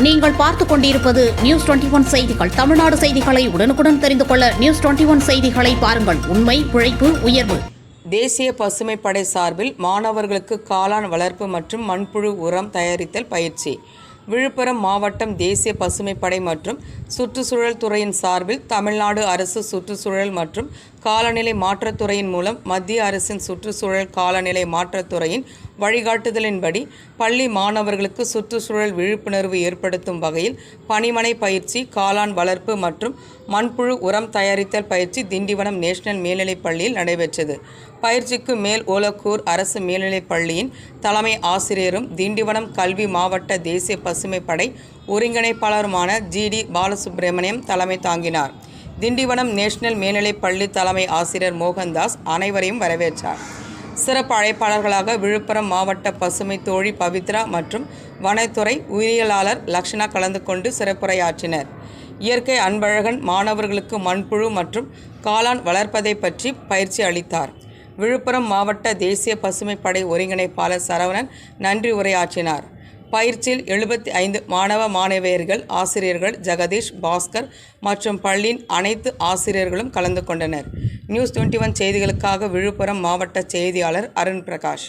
நீங்கள் பார்த்துக் கொண்டிருப்பது நியூஸ் டுவெண்டி ஒன் செய்திகள். தமிழ்நாடு செய்திகளை உடனுக்குடன் தெரிந்து கொள்ள நியூஸ் டுவெண்டி ஒன் செய்திகளை பாருங்கள். உண்மை உழைப்பு உயர்வு. தேசிய பசுமை படை சார்பில் மாணவர்களுக்கு காளான் வளர்ப்பு மற்றும் மண்புழு உரம் தயாரித்தல் பயிற்சி. விழுப்புரம் மாவட்டம் தேசிய பசுமைப்படை மற்றும் சுற்றுச்சூழல் துறையின் சார்பில் தமிழ்நாடு அரசு சுற்றுச்சூழல் மற்றும் காலநிலை மாற்றத்துறையின் மூலம் மத்திய அரசின் சுற்றுச்சூழல் காலநிலை மாற்றத்துறையின் வழிகாட்டுதலின்படி பள்ளி மாணவர்களுக்கு சுற்றுச்சூழல் விழிப்புணர்வு ஏற்படுத்தும் வகையில் பணிமனை பயிற்சி காளான் வளர்ப்பு மற்றும் மண்புழு உரம் தயாரித்தல் பயிற்சி திண்டிவனம் நேஷனல் மேல்நிலைப் பள்ளியில் நடைபெற்றது. பயிற்சிக்கு மேல் ஓலக்கூர் அரசு மேல்நிலைப் பள்ளியின் தலைமை ஆசிரியரும் திண்டிவனம் கல்வி மாவட்ட தேசிய பசு பசுமைப் படை ஒருங்கிணைப்பாளருமான ஜிடி பாலசுப்ரமணியம் தலைமை தாங்கினார். திண்டிவனம் நேஷனல் மேல்நிலைப் பள்ளி தலைமை ஆசிரியர் மோகன்தாஸ் அனைவரையும் வரவேற்றார். சிறப்பு அழைப்பாளர்களாக விழுப்புரம் மாவட்ட பசுமை தோழி பவித்ரா மற்றும் வனத்துறை உயிரியலாளர் லக்ஷனா கலந்து கொண்டு சிறப்புரையாற்றினர். இயற்கை அன்பழகன் மாணவர்களுக்கு மண்புழு மற்றும் காளான் வளர்ப்பதை பற்றி பயிற்சி அளித்தார். விழுப்புரம் மாவட்ட தேசிய பசுமைப்படை ஒருங்கிணைப்பாளர் சரவணன் நன்றி உரையாற்றினார். பயிற்சியில் எழுபத்தி ஐந்து மாணவ மாணவியர்கள் ஆசிரியர்கள் ஜெகதீஷ் பாஸ்கர் மற்றும் பள்ளியின் அனைத்து ஆசிரியர்களும் கலந்து கொண்டனர். நியூஸ் டுவெண்ட்டி ஒன் செய்திகளுக்காக விழுப்புரம் மாவட்ட செய்தியாளர் அருண் பிரகாஷ்.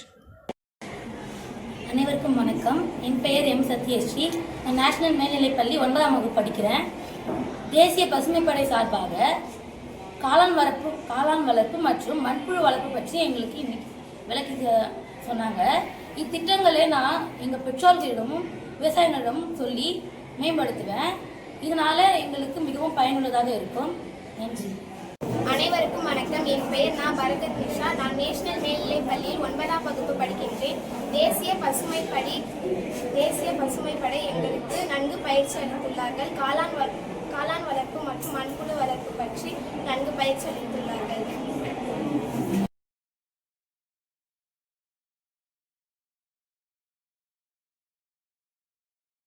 அனைவருக்கும் வணக்கம். என் பெயர் எம். சத்யஸ்ரீ. நான் நேஷனல் மேல்நிலைப்பள்ளி ஒன்பதாம் வகுப்பு படிக்கிறேன். தேசிய பசுமைப்படை சார்பாக காளான் வளர்ப்பு காளான் வளர்ப்பு மற்றும் மண்புழு வளர்ப்பு பற்றி எங்களுக்கு இன்னைக்கு விளக்கு சொன்னாங்க. இத்திட்டங்களை நான் எங்கள் பெற்றோர்களிடமும் விவசாயிகளிடமும் சொல்லி மேம்படுத்துவேன். இதனால எங்களுக்கு மிகவும் பயனுள்ளதாக இருக்கும். நன்றி. அனைவருக்கும் வணக்கம். என் பெயர் நான் பரகத் நிஷா. நான் நேஷனல் மேல்நிலைப் பள்ளியில் ஒன்பதாம் வகுப்பு படிக்கின்றேன். தேசிய பசுமைப்படி தேசிய பசுமைப்படை எங்களுக்கு நன்கு பயிற்சி அளித்துள்ளார்கள். காளான் வ காளான் வளர்ப்பு மற்றும் மண்புழு வளர்ப்பு பற்றி நன்கு பயிற்சி அளித்துள்ளார்கள்.